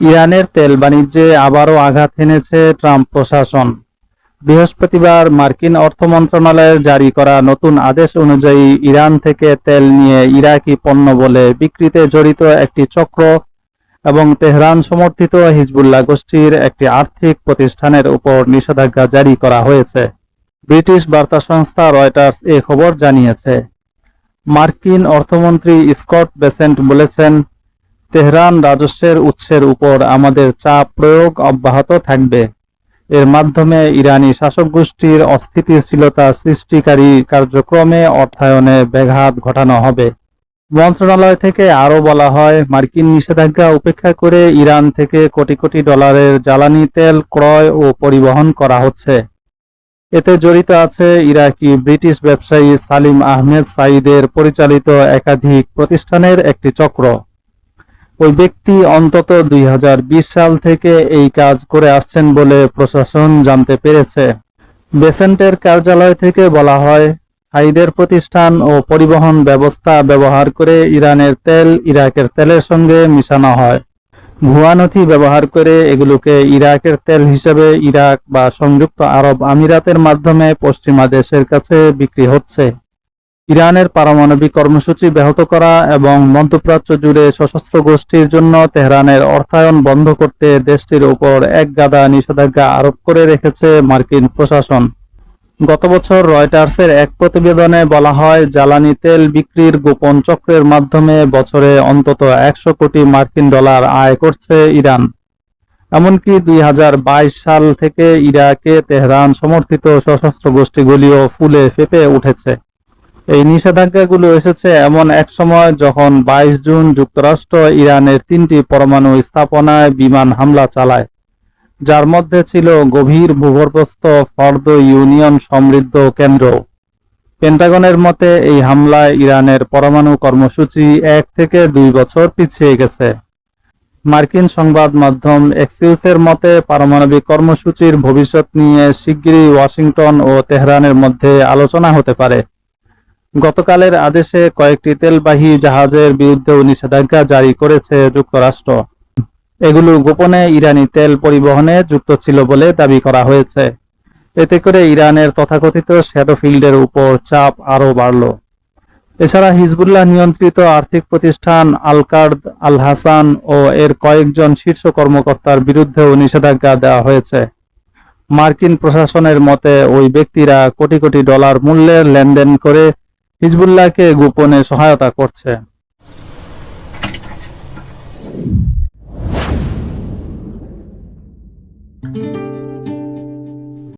ইরানের তেল বাণিজ্যে আবারও আঘাত এনেছে ট্রাম্প প্রশাসন। বৃহস্পতিবার মার্কিন অর্থ মন্ত্রণালয়ের জারি করা নতুন আদেশ অনুযায়ী ইরান থেকে তেল নিয়ে ইরাকি পণ্য বলে বিক্রিতে জড়িত একটি চক্র এবং তেহরান সমর্থিত হিজবুল্লাহ গোষ্ঠীর একটি আর্থিক প্রতিষ্ঠানের উপর নিষেধাজ্ঞা জারি করা হয়েছে। ব্রিটিশ বার্তা সংস্থা রয়টার্স এ খবর জানিয়েছে। মার্কিন অর্থমন্ত্রী স্কট বেসেন্ট বলেছেন তেহরান রাজস্বের উৎসের উপর আমাদের চাপ প্রয়োগ অব্যাহত থাকবে। এর মাধ্যমে ইরানি শাসক গোষ্ঠীর অস্থিতিশীলতা সৃষ্টিকারী কার্যক্রমে অর্থায়নে ব্যাঘাত ঘটানো হবে। মন্ত্রণালয় থেকে আরও বলা হয়, মার্কিন নিষেধাজ্ঞা উপেক্ষা করে ইরান থেকে কোটি কোটি ডলারের জ্বালানি তেল ক্রয় ও পরিবহন করা হচ্ছে। এতে জড়িত আছে ইরাকি ব্রিটিশ ব্যবসায়ী সালিম আহমেদ সাইদের পরিচালিত একাধিক প্রতিষ্ঠানের একটি চক্র। ওই ব্যক্তি অন্তত দুই হাজার বিশ সাল থেকে এই কাজ করে আসছেন বলে প্রশাসন জানতে পেরেছে। বেসেন্টের কার্যালয় থেকে বলা হয় সাইদের প্রতিষ্ঠান ও পরিবহন ব্যবস্থা ব্যবহার করে ইরানের তেল, ইরাকের তেলের সঙ্গে মিশানো হয়। ভুয়া নথি ব্যবহার করে এগুলোকে ইরাকের তেল হিসেবে ইরাক বা সংযুক্ত আরব আমিরাতের মাধ্যমে পশ্চিমা দেশের কাছে বিক্রি হচ্ছে। ইরানের পারমাণবিক কর্মসূচি ব্যাহত করা এবং মধ্যপ্রাচ্য জুড়ে সশস্ত্র গোষ্ঠীর জন্য তেহরানের অর্থায়ন বন্ধ করতে দেশটির উপর এক গাদা নিষেধাজ্ঞা আরোপ করে রেখেছে মার্কিন প্রশাসন। গত বছর রয়টার্সের এক প্রতিবেদনে বলা হয়, জ্বালানি তেল বিক্রির গোপন চক্রের মাধ্যমে বছরে অন্তত একশো কোটি মার্কিন ডলার আয় করছে ইরান। এমনকি দুই হাজার বাইশ সাল থেকে ইরাকে তেহরান সমর্থিত সশস্ত্র গোষ্ঠীগুলিও ফুলে ফেপে উঠেছে। এই নিষেধাজ্ঞাগুলো এসেছে এমন এক সময় যখন বাইশ জুন যুক্তরাষ্ট্র ইরানের তিনটি পরমাণু স্থাপনায় বিমান হামলা চালায়, যার মধ্যে ছিল গভীর ভূগর্ভস্থ ফর্দ ইউনিয়ন সমৃদ্ধ কেন্দ্র। পেন্টাগনের মতে, এই হামলায় ইরানের পরমাণু কর্মসূচি এক থেকে দুই বছর পিছিয়ে গেছে। মার্কিন সংবাদ মাধ্যম এক্সিউসের মতে, পারমাণবিক কর্মসূচির ভবিষ্যৎ নিয়ে শিগগিরই ওয়াশিংটন ও তেহরানের মধ্যে আলোচনা হতে পারে। গতকালের আদেশে কয়েকটি তেলবাহী জাহাজের বিরুদ্ধেও নিষেধাজ্ঞা জারি করেছে যুক্তরাষ্ট্র। এগুলো গোপনে ইরানি তেল পরিবহনে যুক্ত ছিল বলে দাবি করা হয়েছে। এতে করে ইরানের তথাকথিত শ্যাডো ফিল্ডের উপর চাপ আরও বাড়ল। এছাড়া হিজবুল্লাহ নিয়ন্ত্রিত আর্থিক প্রতিষ্ঠান আলকার্দ আল হাসান ও এর কয়েকজন শীর্ষ কর্মকর্তার বিরুদ্ধেও নিষেধাজ্ঞা দেওয়া হয়েছে। মার্কিন প্রশাসনের মতে, ওই ব্যক্তিরা কোটি কোটি ডলার মূল্যের লেনদেন করে হিজবুল্লাহকে গোপনে সহায়তা করছে।